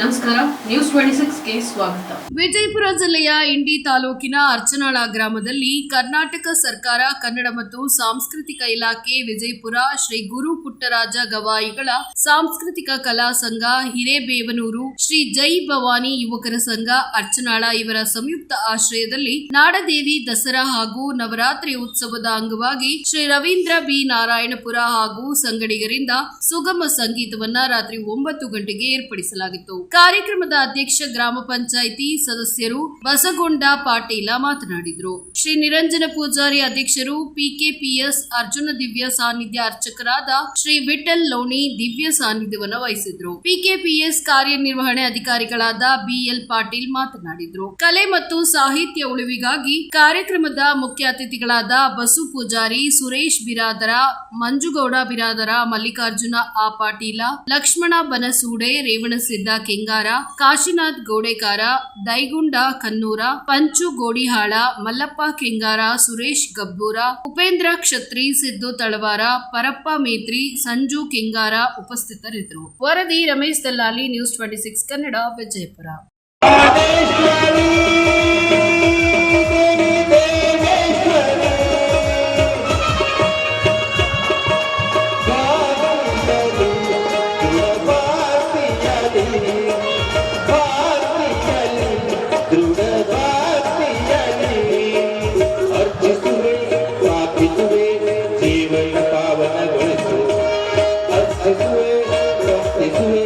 ನಮಸ್ಕಾರ news twenty ಸಿಕ್ಸ್ಗೆ ಸ್ವಾಗತ. ವಿಜಯಪುರ ಜಿಲ್ಲೆಯ ಇಂಡಿ ತಾಲೂಕಿನ ಅರ್ಚನಾಳ ಗ್ರಾಮದಲ್ಲಿ ಕರ್ನಾಟಕ ಸರ್ಕಾರ, ಕನ್ನಡ ಮತ್ತು ಸಾಂಸ್ಕೃತಿಕ ಇಲಾಖೆ, ವಿಜಯಪುರ, ಶ್ರೀ ಗುರು ಪುಟ್ಟರಾಜ ಗವಾಯಿಗಳ ಸಾಂಸ್ಕೃತಿಕ ಕಲಾ ಸಂಘ, ಹಿರೇಬೇವನೂರು, ಶ್ರೀ ಜೈ ಭವಾನಿ ಯುವಕರ ಸಂಘ, ಅರ್ಚನಾಳ ಇವರ ಸಂಯುಕ್ತ ಆಶ್ರಯದಲ್ಲಿ ನಾಡದೇವಿ ದಸರಾ ಹಾಗೂ ನವರಾತ್ರಿ ಉತ್ಸವದ ಅಂಗವಾಗಿ ಶ್ರೀ ರವೀಂದ್ರ ಬಿ. ನಾರಾಯಣಪುರ ಹಾಗೂ ಸಂಗಡಿಗರಿಂದ ಸುಗಮ ಸಂಗೀತವನ್ನ ರಾತ್ರಿ ಒಂಬತ್ತು ಗಂಟೆಗೆ ಏರ್ಪಡಿಸಲಾಗಿತ್ತು. ಕಾರ್ಯಕ್ರಮದ ಅಧ್ಯಕ್ಷ ಗ್ರಾಮ ಪಂಚಾಯಿತಿ ಸದಸ್ಯರು ಬಸಗೊಂಡ ಪಾಟೀಲ ಮಾತನಾಡಿದರು. ಶ್ರೀ ನಿರಂಜನ ಪೂಜಾರಿ ಅಧ್ಯಕ್ಷರು ಪಿಕೆಪಿಎಸ್ ಅರ್ಜುನ ದಿವ್ಯ ಸಾನ್ನಿಧ್ಯ ಅರ್ಚಕರಾದ ಶ್ರೀ ವಿಠಲ್ ಲೋಣಿ ದಿವ್ಯ ಸಾನ್ನಿಧ್ಯವನ್ನು ವಹಿಸಿದ್ರು. ಪಿಕೆಪಿಎಸ್ ಕಾರ್ಯನಿರ್ವಹಣೆ ಅಧಿಕಾರಿಗಳಾದ ಬಿಎಲ್ ಪಾಟೀಲ್ ಮಾತನಾಡಿದರು. ಕಲೆ ಮತ್ತು ಸಾಹಿತ್ಯ ಉಳಿವಿಗಾಗಿ ಕಾರ್ಯಕ್ರಮದ ಮುಖ್ಯ ಅತಿಥಿಗಳಾದ ಬಸು ಪೂಜಾರಿ, ಸುರೇಶ್ ಬಿರಾದರ, ಮಂಜುಗೌಡ ಬಿರಾದರ, ಮಲ್ಲಿಕಾರ್ಜುನ ಆ ಪಾಟೀಲ, ಲಕ್ಷ್ಮಣ ಬನಸೂಡೆ ರೇವಣಸಿದ್ದ ಕೆಂಗಾರ ಕಾಶಿನಾಥ್ ಗೋಡೆಕಾರ, ದೈಗುಂಡ ಕನ್ನೂರ, ಪಂಚು ಗೋಡಿಹಾಳ, ಮಲ್ಲಪ್ಪ ಕೆಂಗಾರ, ಸುರೇಶ್ ಗಬ್ಬೂರ, ಉಪೇಂದ್ರ ಕ್ಷತ್ರಿ, ಸಿದ್ದು ತಳವಾರ, ಪರಪ್ಪ ಮೇತ್ರಿ, ಸಂಜು ಕೆಂಗಾರ ಉಪಸ್ಥಿತರಿದ್ದರು. ವರದಿ Ramesh Dallali news twenty six Kannada, Vijayapura. দেখে